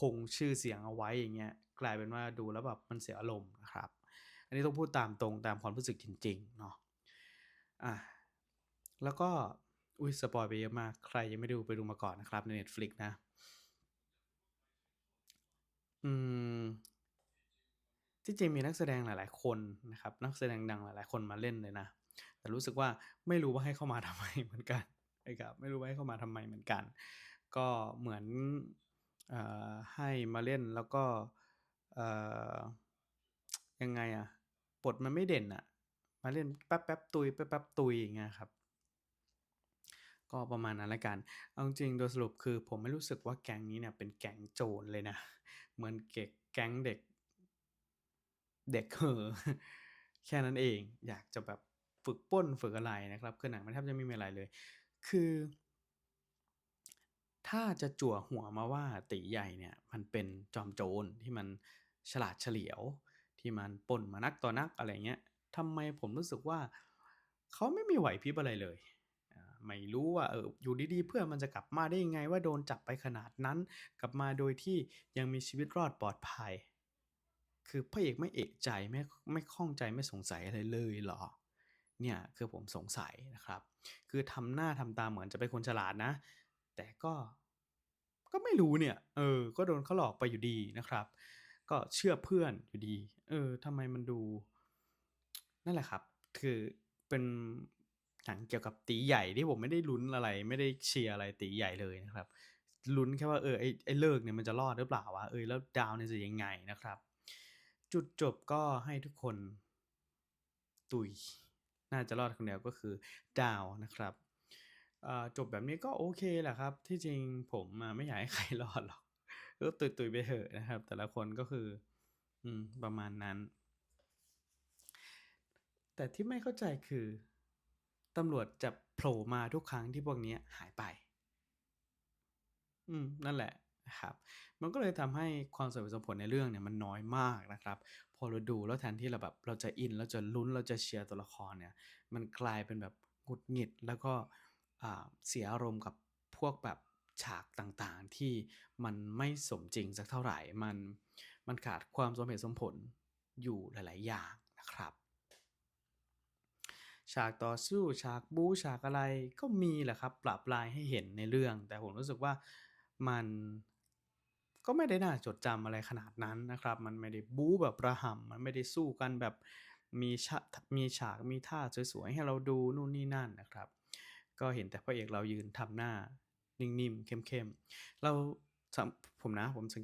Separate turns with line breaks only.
คงชื่อเสียงเอาไว้อย่างเงี้ยกลายเป็นว่าดูแล้วแบบมันเสียอารมณ์นะครับ อันนี้ต้องพูดตามตรงตามความรู้สึกจริงๆเนาะอะแล้วก็อุ๊ยสปอยไปเยอะมาก ใครยังไม่ดูไปดูมาก่อนนะครับ ใน Netflix นะ อืมที่จริงมีนักแสดงหลาย ๆ คนนะครับ นักแสดงดังหลาย ๆ คนมาเล่นเลยนะ แต่รู้สึกว่าไม่รู้ว่าให้เข้ามาทำไมเหมือนกันนะครับไม่รู้ว่าให้เข้ามาทำไมเหมือนกัน ก็เหมือน อ่อให้มาเล่นแล้วก็เอ่อยังไงอะบทมันไม่เด่นอะมาเล่นแป๊บๆตุยแป๊บๆตุยอย่างเงี้ยครับ ก็ประมาณนั้นล้วกัน เอาจริงโดยสรุปคือผมไม่รู้สึกว่าแก๊งนี้เนี่ยเป็นแก๊งโจรเลยนะ เหมือนเก็กแก๊งเด็ก เด็กเห่อแค่นั้นเองอยากจะแบบฝึกป้นฝึกอะไรนะครับ คือหนังมันแทบจะไม่มีอะไรเลย คือ ถ้าจะจั่วหัวมาว่าตีใหญ่เนี่ยมันเป็นจอมโจรที่มันฉลาดเฉลียว ที่มันปล้นมานักต่อนักอะไรเงี้ยทำไมผมรู้สึกว่า เขาไม่มีไหวพริบอะไรเลยไม่รู้ว่าเอออยู่ดีๆ เพื่อนมันจะกลับมาได้ยังไงว่าโดนจับไปขนาดนั้น กลับมาโดยที่ยังมีชีวิตรอดปลอดภัย คือพระเอกไม่เอะใจไม่ไม่ข้องใจไม่สงสัยอะไรเลยเหรอ?เนี่ยคือผมสงสัยนะครับ คือทำหน้าทำตาเหมือนจะเป็นคนฉลาดนะ แต่ก็ ก็ไม่รู้เนี่ย เออ ก็โดนเขาหลอกไปอยู่ดีนะครับ ก็เชื่อเพื่อนอยู่ดี เออทำไมมันดู นั่นแหละครับ คือเป็นหนังเกี่ยวกับตีใหญ่ที่ผมไม่ได้ลุ้นอะไร ไม่ได้เชียร์อะไรตีใหญ่เลยนะครับลุ้นแค่ว่าเออไอ้ไอ้เลิกเนี่ยมันจะรอดหรือเปล่าวะ?เออแล้วดาวเนี่ยจะยังไงนะครับ จุดจบก็ให้ทุกคนตุย น่าจะรอดคนเดียวก็คือดาวนะครับ จบแบบนี้ก็โอเคแหละครับ ที่จริงผมไม่อยากให้ใครรอดหรอกก็ตุยๆไปเถอะนะครับ แต่ละคนก็คือ อืมประมาณนั้น แต่ที่ไม่เข้าใจคือตำรวจจะโผล่มาทุกครั้งที่พวกนี้หายไป อืม นั่นแหละนะครับ มันก็เลยทำให้ความสมเหตุสมผลในเรื่องเนี่ยมันน้อยมากนะครับ พอเราดูแล้วแทนที่เราแบบเราจะอินเราจะลุ้นเราจะเชียร์ตัวละครเนี่ย มันกลายเป็นแบบหงุดหงิดแล้วก็ เสียอารมณ์กับพวกแบบฉากต่างๆที่มันไม่สมจริงสักเท่าไหรมันมันขาดความสมเหตุสมผลอยู่หลาย ๆ อย่างนะครับ ฉากต่อสู้ฉากบู๊ฉากอะไรก็มีแหละครับประปรายให้เห็นในเรื่อง แต่ผมรู้สึกว่ามันก็ไม่ได้น่าจดจำอะไรขนาดนั้นนะครับ มันไม่ได้บู๊แบบประห่ำมันไม่ได้สู้กันแบบมีฉะทมีฉากมีท่าสวยๆให้เราดูนู่นนี่นั่นนะครับ ก็เห็นแต่พระเอกเรายืนทำหน้านิ่งๆเข้มๆเราผมนะผมสัง